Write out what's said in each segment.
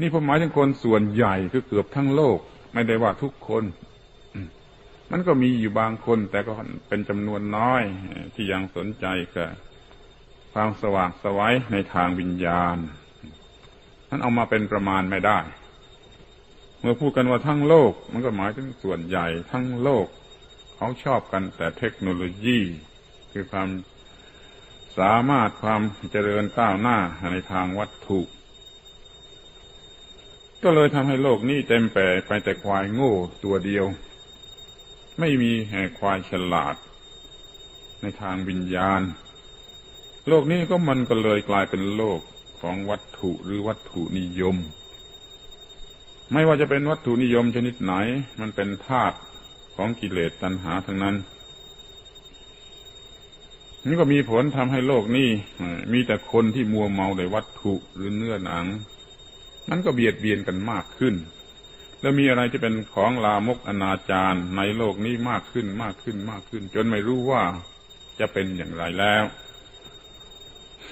นี่ผมหมายถึงคนส่วนใหญ่คือเกือบทั้งโลก ไม่ได้ว่าทุกคน มันก็มีอยู่บางคน แต่ก็เป็นจำนวนน้อย ที่ยังสนใจกับความสว่างสวัยในทางวิญญาณนั้นเอามาเป็นประมาณไม่ได้ เมื่อพูดกันว่าทั้งโลก มันก็หมายถึงส่วนใหญ่ทั้งโลก เขาชอบกันแต่เทคโนโลยี คือความสามารถความเจริญก้าวหน้าในทางวัตถุ ก็เลยทำให้โลกนี้เต็มไปไปแต่ควายโง่ตัวเดียว ไม่มีแห่ควายฉลาด ในทางวิญญาณ โลกนี้ก็มันก็เลยกลายเป็นโลกของวัตถุหรือวัตถุนิยม ไม่ว่าจะเป็นวัตถุนิยมชนิดไหน มันเป็นธาตุของกิเลสตัณหาทั้งนั้นนี่ก็มีผลทำให้โลกนี้มีแต่คนที่มัวเมาในวัตถุหรือเนื้อหนัง นั้นก็เบียดเบียนกันมากขึ้น แล้วมีอะไรที่เป็นของลามกอนาจารในโลกนี้มากขึ้นมากขึ้นมากขึ้น จนไม่รู้ว่าจะเป็นอย่างไรแล้ว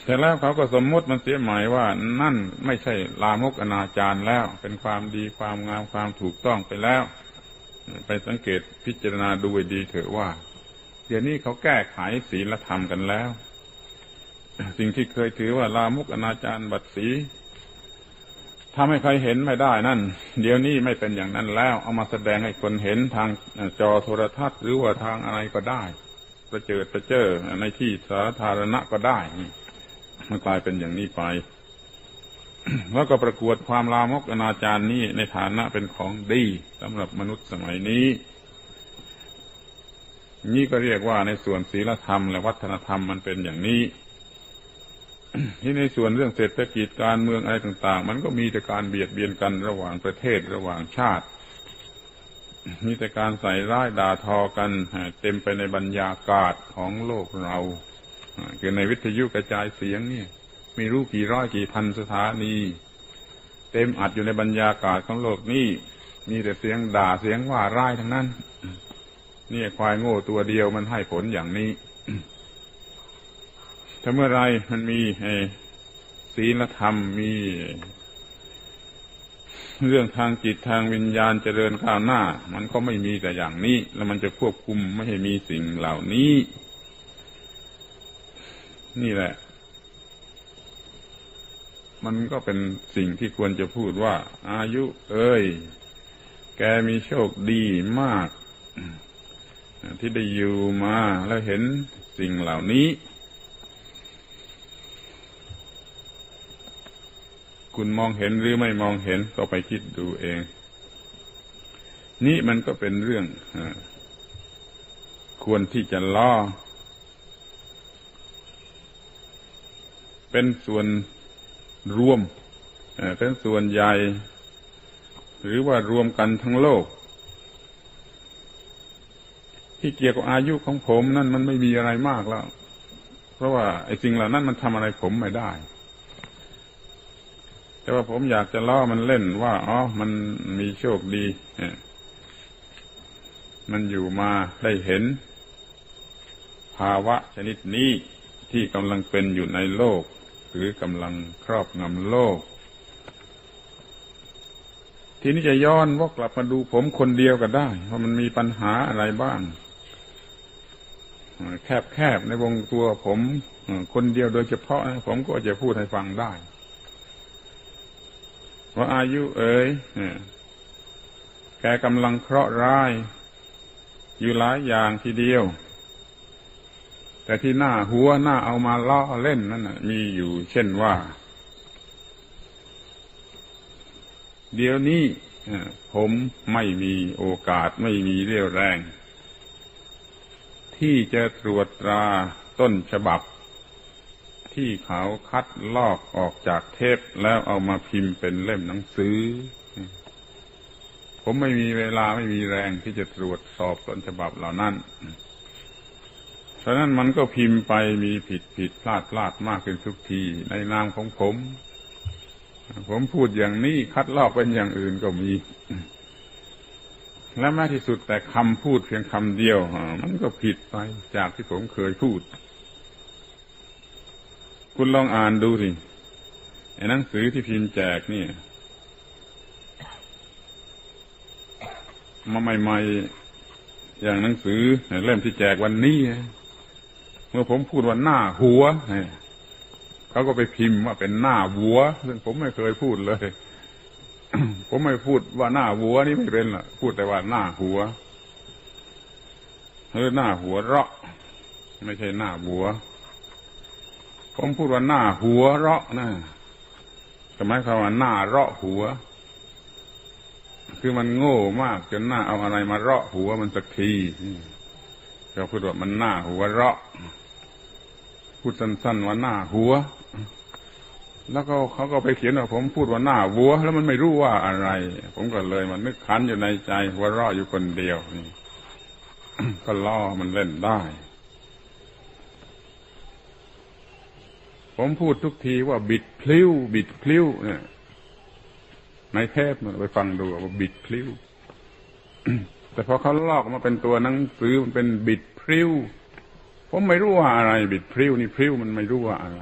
แต่แล้วเขาก็สมมติมันเสียหมายว่านั่นไม่ใช่ลามกอนาจารแล้ว เป็นความดีความงามความถูกต้องไปแล้ว ไปสังเกตพิจารณาดูดีเถอะว่า เดี๋ยวนี้เขาแก้ไขศีลธรรมกันแล้ว สิ่งที่เคยถือว่าลามกอนาจารบัตสี ทำให้ใครเห็นไม่ได้นั่น เดี๋ยวนี้ไม่เป็นอย่างนั้นแล้ว เอามาแสดงให้คนเห็นทางจอโทรทัศน์หรือว่าทางอะไรก็ได้ ประเจิดประเจอในที่สาธารณะก็ได้มันกลายเป็นอย่างนี้ไป แล้วก็ประกวดความลามกอนาจารนี้ในฐานะเป็นของดีสำหรับมนุษย์สมัยนี้ นี่ก็เรียกว่าในส่วนศีลธรรมและวัฒนธรรมมันเป็นอย่างนี้ ที่ในส่วนเรื่องเศรษฐกิจการเมืองอะไรต่าง ๆ มันก็มีแต่การเบียดเบียนกันระหว่างประเทศระหว่างชาติ มีแต่การใส่ร้ายด่าทอกันเต็มไปในบรรยากาศของโลกเราคือในวิทยุกระจายเสียงเนี่ยมีรู้กี่ร้อยกี่พันสถานี เต็มอัดอยู่ในบรรยากาศของโลกนี้มีแต่เสียงด่าเสียงว่าร้ายทั้งนั้น เนี่ยควายโง่ตัวเดียวมันให้ผลอย่างนี้ ถ้าเมื่อไรมันมีศีลธรรมมีเรื่องทางจิตทางวิญญาณเจริญข้าวหน้า มันก็ไม่มีแต่อย่างนี้ แล้วมันจะควบคุมไม่ให้มีสิ่งเหล่านี้ นี่แหละ มันก็เป็นสิ่งที่ควรจะพูดว่า อายุ เอ้ย แกมีโชคดีมาก ที่ได้อยู่มาแล้วเห็นสิ่งเหล่านี้ คุณมองเห็นหรือไม่มองเห็นก็ไปคิดดูเอง นี่มันก็เป็นเรื่องควรที่จะล่อ เป็นส่วนรวมเป็นส่วนใหญ่ หรือว่ารวมกันทั้งโลก ที่เกี่ยวกับอายุของผมนั่นมันไม่มีอะไรมากแล้ว เพราะว่าไอ้สิ่งเหล่านั้นมันทำอะไรผมไม่ได้ แต่ว่าผมอยากจะล้อมันเล่นว่าอ๋อมันมีโชคดีมันอยู่มาได้เห็น ภาวะชนิดนี้ที่กำลังเป็นอยู่ในโลก หรือกำลังครอบงำโลก ทีนี้จะย้อนวกกลับมาดูผมคนเดียวก็ได้ว่ามันมีปัญหาอะไรบ้างแคบๆในวงตัวผมคนเดียวโดยเฉพาะผมก็จะพูดให้ฟังได้ ว่าอายุเอ๋ยแกกำลังเคราะห์ร้าย อยู่หลายอย่างทีเดียว แต่ที่หน้าหัวหน้าเอามาล้อเล่นนั่นมีอยู่เช่นว่า เดี๋ยวนี้ผมไม่มีโอกาสไม่มีเรี่ยวแรง ที่จะตรวจตราต้นฉบับ ที่เขาคัดลอกออกจากเทปแล้วเอามาพิมพ์เป็นเล่มหนังสือ ผมไม่มีเวลาไม่มีแรงที่จะตรวจสอบต้นฉบับเหล่านั้นฉะนั้นมันก็พิมพ์ไปมีผิดผิดพลาดพลาดมากขึ้นทุกทีในนามของผม ผมพูดอย่างนี้คัดลอกเป็นอย่างอื่นก็มีและแม้ที่สุดแต่คำพูดเพียงคำเดียว มันก็ผิดไปจากที่ผมเคยพูด คุณลองอ่านดูสิไอ้หนังสือที่พิมพ์แจกเนี่ย มาใหม่ๆอย่างหนังสือเล่มที่แจกวันนี้เมื่อผมพูดว่าหน้าหัวเขาก็ไปพิมพ์ว่าเป็นหน้าวัว ซึ่งผมไม่เคยพูดเลย ผมไม่พูดว่าหน้าวัวนี่ไม่เป็นล่ะ พูดแต่ว่าหน้าหัวหรือหน้าหัวเราะ ไม่ใช่หน้าบัว ผมพูดว่าหน้าหัวเราะนะหมายความว่าหน้าเราะหัว คือมันโง่มากจนหน้าเอาอะไรมาเราะหัวมันสักทีเราพูดว่ามันหน้าหัวเราะ พูดสั้นๆว่าหน้าหัว แล้วก็เขาก็ไปเขียนว่าผมพูดว่าหน้าวัว แล้วมันไม่รู้ว่าอะไร ผมก็เลยมันนึกคันอยู่ในใจหัวเราะอยู่คนเดียวนี่ก็ล่อมันเล่นได้ ผมพูดทุกทีว่าบิดพลิ้ว บิดพลิ้วเนี่ยในเทปไปฟังดูว่าบิดพลิ้ว แต่พอเขาลอกมาเป็นตัวหนังสือมันเป็นบิดพลิ้วผมไม่รู้ว่าอะไร บิดพลิ้วนี่พลิ้วมันไม่รู้ว่าอะไร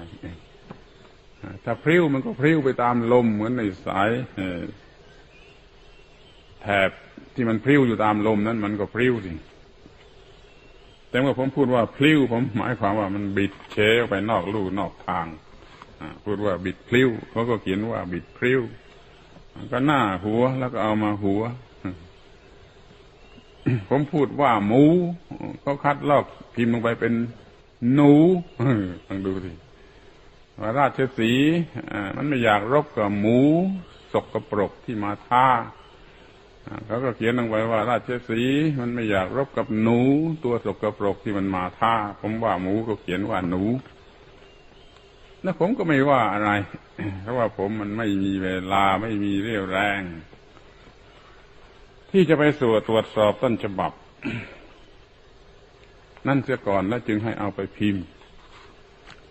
ถ้าพลิ้วมันก็พลิ้วไปตามลมเหมือนในสายแถบที่มันพลิ้วอยู่ตามลมนั้นมันก็พลิ้วสิ แต่เมื่อผมพูดว่าพลิ้วผมหมายความว่ามันบิดเชไปนอกลู่นอกทางพูดว่าบิดพลิ้วเขาก็เขียนว่าบิดพลิ้วก็หน้าหัวแล้วก็เอามาหัว ผมพูดว่าหมูเขาคัดลอกพิมพ์ลงไปเป็นหนูลองดูสิว่าราชสีมันไม่อยากรบกับหมูสกรปรกที่มาท่า เขาก็เขียนลงไปว่า ราชสีมันไม่อยากรบกับหนู ตัวสกปรกที่มันมาท่า ผมว่าหมูก็เขียนว่าหนูแล้วผมก็ไม่ว่าอะไร เพราะว่าผมมันไม่มีเวลาไม่มีเรี่ยวแรง ที่จะไปสู่ตรวจสอบต้นฉบับ นั่นเสียก่อนแล้วจึงให้เอาไปพิมพ์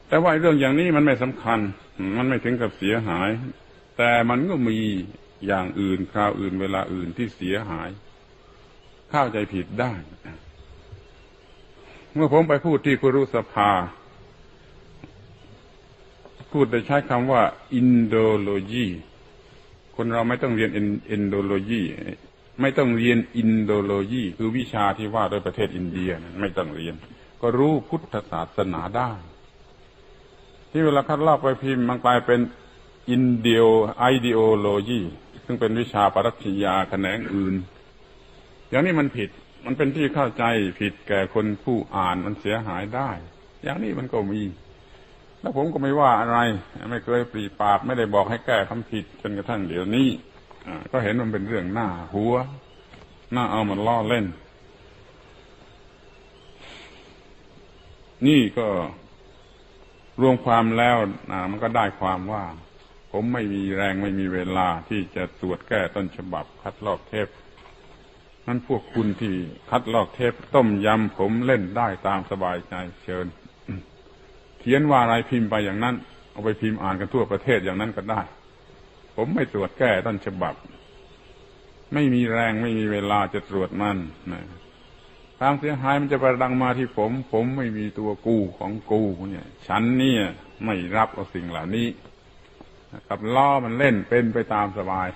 แต่ว่าเรื่องอย่างนี้มันไม่สำคัญ มันไม่ถึงกับเสียหาย แต่มันก็มี อย่างอื่นคราวอื่นเวลาอื่นที่เสียหาย เข้าใจผิดได้ เมื่อผมไปพูดที่คุรุสภา พูดโดยใช้คำว่า อินโดโลจีคนเราไม่ต้องเรียนอินโดโลจีไม่ต้องเรียนอินโดโลจีคือวิชาที่ว่าโดยประเทศอินเดียไม่ต้องเรียน ก็รู้พุทธศาสนาได้ ที่เวลาคัดลอกไปพิมพ์มันกลายเป็นอินเดียไอเดโอโลจี ซึ่งเป็นวิชาปรัชญาแขนงอื่น อย่างนี้มันผิด มันเป็นที่เข้าใจผิดแก่คนผู้อ่านมันเสียหายได้ อย่างนี้มันก็มี แล้วผมก็ไม่ว่าอะไร ไม่เคยปรีปากไม่ได้บอกให้แก้คำผิดจนกระทั่งเดี๋ยวนี้ก็เห็นมันเป็นเรื่องหน้าหัวหน้าเอามันล่อเล่น นี่ก็รวมความแล้วมันก็ได้ความว่า ผมไม่มีแรงไม่มีเวลาที่จะตรวจแก้ต้นฉบับ คัดลอกเทปนั้นพวกคุณที่คัดลอกเทปต้มยำผมเล่นได้ตามสบายใจเชิญ เขียนว่าอะไรพิมพ์ไปอย่างนั้น เอาไปพิมพ์อ่านกันทั่วประเทศอย่างนั้นก็ได้ ผมไม่ตรวจแก้ต้นฉบับ ไม่มีแรงไม่มีเวลาจะตรวจมันนะความเสียหายมันจะประดังมาที่ผม ผมไม่มีตัวกูของกูเนี่ย ฉันเนี่ยไม่รับเอาสิ่งเหล่านี้ กับล้อมันเล่นเป็นไปตามสบาย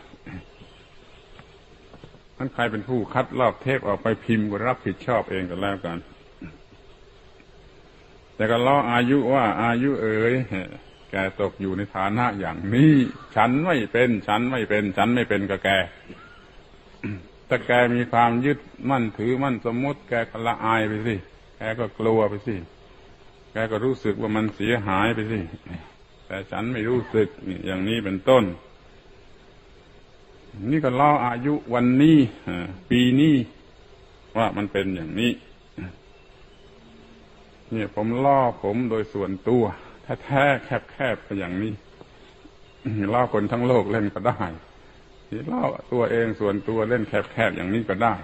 ท่านใครเป็นผู้คัดลอกเทปออกไปพิมพ์ก็รับผิดชอบเองกันแล้วกัน แต่ก็ล้ออายุว่าอายุเอ๋ยแกตกอยู่ในฐานะอย่างนี้ ฉันไม่เป็น ฉันไม่เป็น ฉันไม่เป็นกับแกถ้าแกมีความยึดมั่นถือมั่นสมมติแกก็ละอายไปสิ แกก็กลัวไปสิ แกก็รู้สึกว่ามันเสียหายไปสิ แต่ฉันไม่รู้สึกอย่างนี้เป็นต้น นี่ก็ล้ออายุวันนี้ปีนี้ว่ามันเป็นอย่างนี้ เนี่ยผมล่อผมโดยส่วนตัวแท้ๆแคบๆไปอย่างนี้ล่อคนทั้งโลกเล่นก็ได้ล่อตัวเองส่วนตัวเล่นแคบๆอย่างนี้ก็ได้